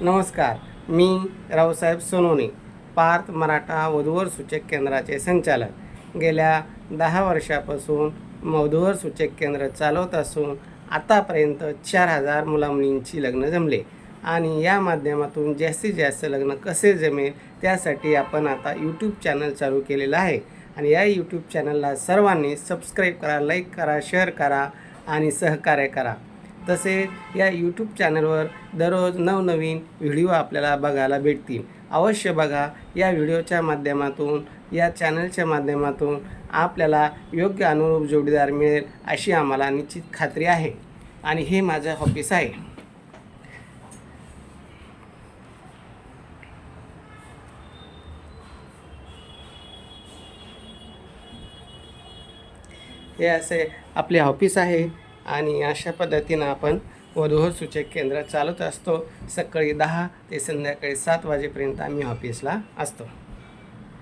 नमस्कार मी रावसाहेब सोनोने पार्थ मराठा वधूवर सूचक केंद्राचे संचालक. गेल्या दहा वर्षापासून मधूवर सूचक केंद्र चालवत असून आतापर्यंत चार हजार मुलामुलींची लग्न जमले. आणि या माध्यमातून जास्तीत जास्त लग्न कसे जमेल त्यासाठी आपण आता यूट्यूब चॅनल चालू केलेलं आहे. आणि या यूट्यूब चॅनलला सर्वांनी सबस्क्राईब करा लाईक करा शेअर करा आणि सहकार्य करा. तसेच या यूट्यूब चॅनलवर दररोज नवनवीन व्हिडिओ आपल्याला बघायला भेटतील. अवश्य बघा. या व्हिडिओच्या माध्यमातून या चॅनलच्या माध्यमातून आपल्याला योग्य अनुरूप जोडीदार मिळेल अशी आम्हाला निश्चित खात्री आहे. आणि हे माझं ऑफिस आहे. हे असे आपले ऑफिस आहे. आणि अशा पद्धतीनं आपण वधूवर सूचक केंद्र चालत असतो. सकाळी दहा ते संध्याकाळी सात वाजेपर्यंत आम्ही ऑफिसला असतो.